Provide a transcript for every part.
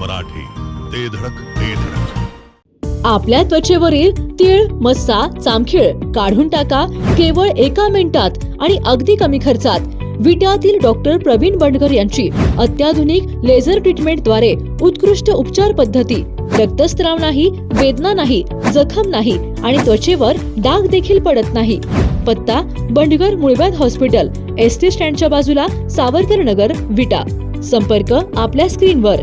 मराठी. ते धडक ते धडक. आपल्या त्वचेवरील तीळ मस्सा चामखीळ काढून टाका केवळ एका मिनिटात आणि अगदी कमी खर्चात. विट्यातील डॉक्टर प्रवीण बंडकर यांची अत्याधुनिक लेझर ट्रीटमेंटद्वारे उत्कृष्ट उपचार पद्धती. रक्तस्त्राव नाही वेदना नाही जखम नाही आणि त्वचेवर डाग देखील पडत नाही. पत्ता बंडगर मुळव्याध हॉस्पिटल एस टी स्टँडच्या बाजूला सावरकर नगर विटा. संपर्क आपल्या स्क्रीनवर.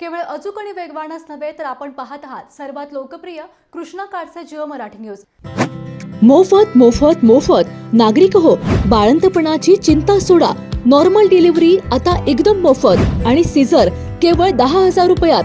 केवळ अचूक आणि वेगवानच नव्हे तर आपण पाहत आहात सर्वात लोकप्रिय कृष्णा काडसे जिओ मराठी न्यूज. मोफत मोफत मोफत. नागरिक हो बाळंतपणाची चिंता सोडा. नॉर्मल डिलिव्हरी आता एकदम मोफत. आणि सीझर केवळ दहा हजार रुपयात.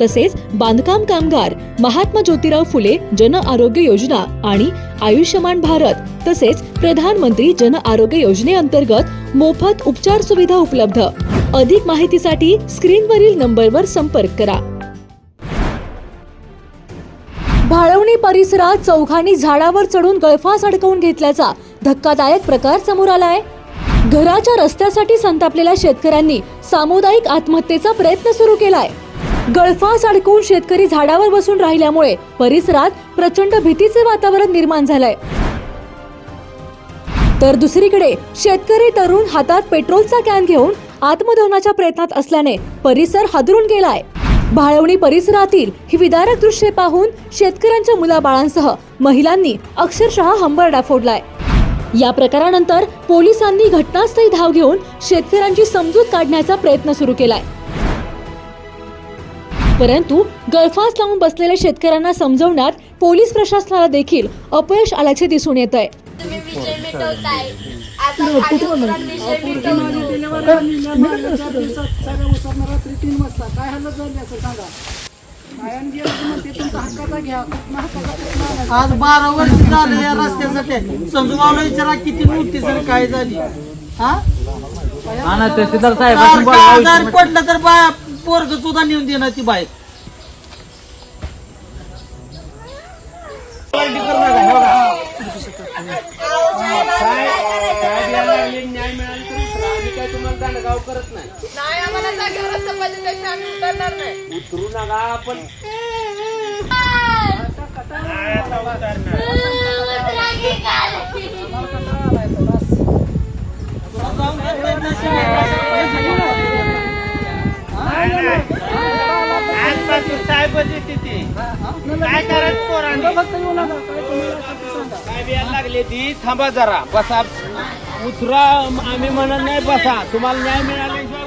तसेच बांधकाम कामगार महात्मा ज्योतिराव फुले जन आरोग्य योजना आणि आयुष्यमान भारत तसेच प्रधानमंत्री जन आरोग्य योजनेअंतर्गत मोफत उपचार सुविधा उपलब्ध. अधिक माहितीसाठी स्क्रीनवरील नंबरवर संपर्क करा. भाळवणी परिसरात चौघांनी झाडावर चढून गळफास अडकवून घेतल्याचा धक्कादायक प्रकार समोर आलाय घराच्या रस्त्यासाठी संतापलेल्या शेतकऱ्यांनी सामुदायिक आत्महत्येचा प्रयत्न सुरू केलाय. गळफास अडकून शेतकरी झाडावर बसून राहिल्यामुळे परिसरात प्रचंड भीतीचे वातावरण निर्माण झालंय. तर दुसरीकडे शेतकरी तरुण हातात पेट्रोलचा कॅन घेऊन आत्मदहनाच्या प्रयत्नात असल्याने परिसर हादरून गेलाय. भाळवणी परिसरातील ही विदारक दृश्ये पाहून शेतकऱ्यांच्या मुलाबाळांसह महिलांनी अक्षरशः हंबरडा फोडलाय. या प्रकारानंतर पोलिसांनी घटनास्थळी धाव घेऊन शेतकऱ्यांची समजूत काढण्याचा प्रयत्न सुरू केलाय. परंतु गळफास लावून बसलेल्या शेतकऱ्यांना समजवण्यात पोलीस प्रशासनाला देखील अपयश आल्याचे दिसून येत आहे? आज बारा वर्ष झालं या रस्त्यासाठी. समजवायला विचारा किती मोठी सर काय झाली? हा? तहसीलदार साहेब पडलं तर बा पोरग सुद्धा नेऊन देणार ती बाईक नाही आम्हाला जागेवर असं पाहिजे त्याशी आम्ही उतरणार नाही उतरू नका आपण काय करत नका काय तुम्हाला काय लागले ती. थांबा जरा. बसा. उतरा. आम्ही म्हणत नाही बसा. तुम्हाला न्याय मिळाल्याशिवाय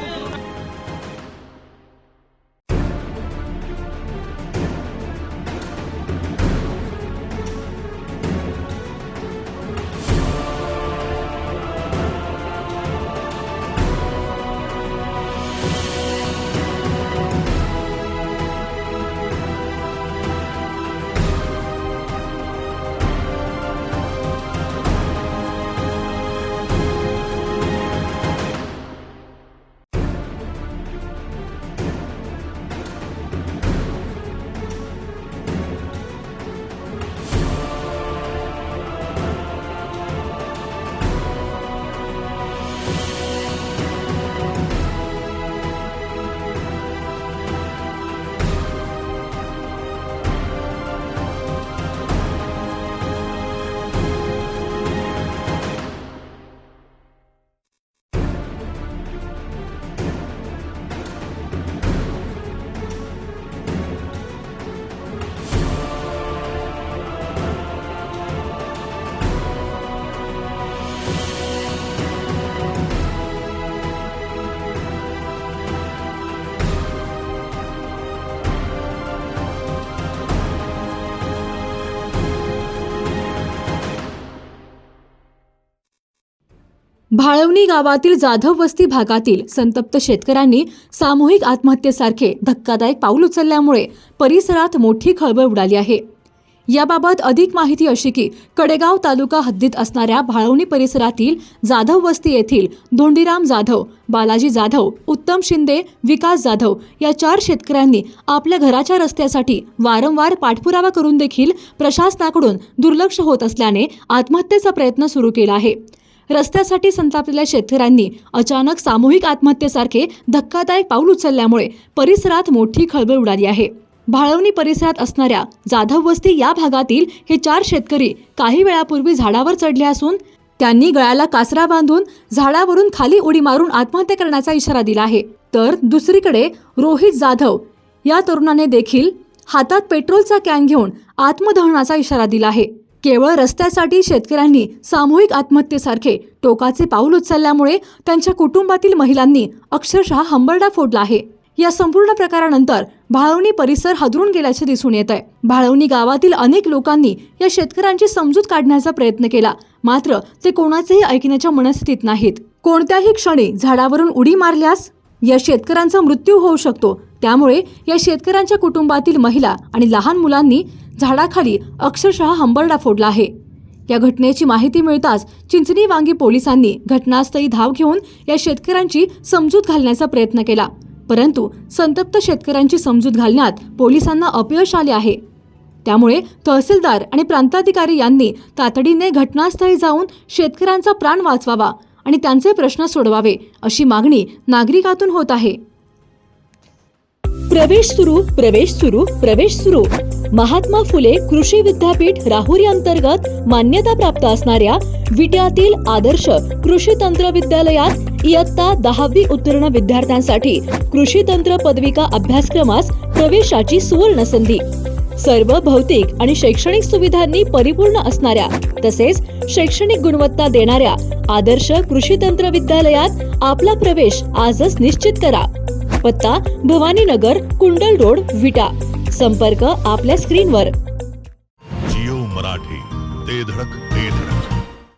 भाळवणी गावातील जाधव वस्ती भागातील संतप्त शेतकऱ्यांनी सामूहिक आत्महत्येसारखे धक्कादायक पाऊल उचलल्यामुळे परिसरात मोठी खळबळ उडाली आहे. याबाबत अधिक माहिती अशी की कडेगाव तालुका हद्दीत असणाऱ्या भाळवणी परिसरातील जाधव वस्ती येथील धोंडीराम जाधव बालाजी जाधव उत्तम शिंदे विकास जाधव या चार शेतकऱ्यांनी आपल्या घराच्या रस्त्यासाठी वारंवार पाठपुरावा करून देखील प्रशासनाकडून दुर्लक्ष होत असल्याने आत्महत्येचा प्रयत्न सुरू केला आहे. रस्त्यासाठी संतापलेल्या शेतकऱ्यांनी अचानक सामूहिक आत्महत्येसारखे धक्कादायक पाऊल उचलल्यामुळे परिसरात मोठी खळबळ उडाली आहे. भाळवणी परिसरात असणाऱ्या जाधव वस्ती या भागातील हे चार शेतकरी काही वेळापूर्वी झाडावर चढले असून त्यांनी गळ्याला कासरा बांधून झाडावरून खाली उडी मारून आत्महत्या करण्याचा इशारा दिला आहे. तर दुसरीकडे रोहित जाधव या तरुणाने देखील हातात पेट्रोलचा कॅन घेऊन आत्मदहनाचा इशारा दिला आहे. केवळ रस्त्यासाठी शेतकऱ्यांनी सामूहिक आत्महत्येसारखे टोकाचे पाऊल उचलल्यामुळे त्यांच्या कुटुंबातील महिलांनी अक्षरशः हंबरडा फोडला आहे. या संपूर्ण प्रकारानंतर भाळवणी परिसर हादरून गेल्याचे दिसून येत आहे भाळवणी गावातील अनेक लोकांनी या शेतकऱ्यांची समजूत काढण्याचा प्रयत्न केला. मात्र ते कोणाचेही ऐकण्याच्या मनस्थितीत नाहीत. कोणत्याही क्षणी झाडावरून उडी मारल्यास या शेतकऱ्यांचा मृत्यू होऊ शकतो. त्यामुळे या शेतकऱ्यांच्या कुटुंबातील महिला आणि लहान मुलांनी झाडाखाली अक्षरशः हंबरडा फोडला आहे. या घटनेची माहिती मिळताच चिंचणी वांगी पोलिसांनी घटनास्थळी धाव घेऊन या शेतकऱ्यांची समजूत घालण्याचा प्रयत्न केला. परंतु संतप्त शेतकऱ्यांची समजूत घालण्यात पोलिसांना अपयश आले आहे. त्यामुळे तहसीलदार आणि प्रांताधिकारी यांनी तातडीने घटनास्थळी जाऊन शेतकऱ्यांचा प्राण वाचवावा आणि त्यांचे प्रश्न सोडवावे अशी मागणी नागरिकातून होत आहे. प्रवेश सुरू प्रवेश सुरू प्रवेश सुरू. महात्मा फुले कृषी विद्यापीठ राहुरी अंतर्गत मान्यता प्राप्त असणाऱ्या विट्यातील आदर्श कृषी तंत्र विद्यालयात इयत्ता दहावी उत्तीर्ण विद्यार्थ्यांसाठी कृषी तंत्र पदविका अभ्यासक्रमास प्रवेशाची सुवर्ण संधी. सर्व भौतिक आणि शैक्षणिक सुविधांनी परिपूर्ण असणाऱ्या तसेच शैक्षणिक गुणवत्ता देणाऱ्या आदर्श कृषी तंत्र विद्यालयात आपला प्रवेश आजच निश्चित करा. पत्ता भवानीनगर कुंडल रोड विटा. संपर्क आपल्या स्क्रीनवर. जिओ मराठी ते धडक.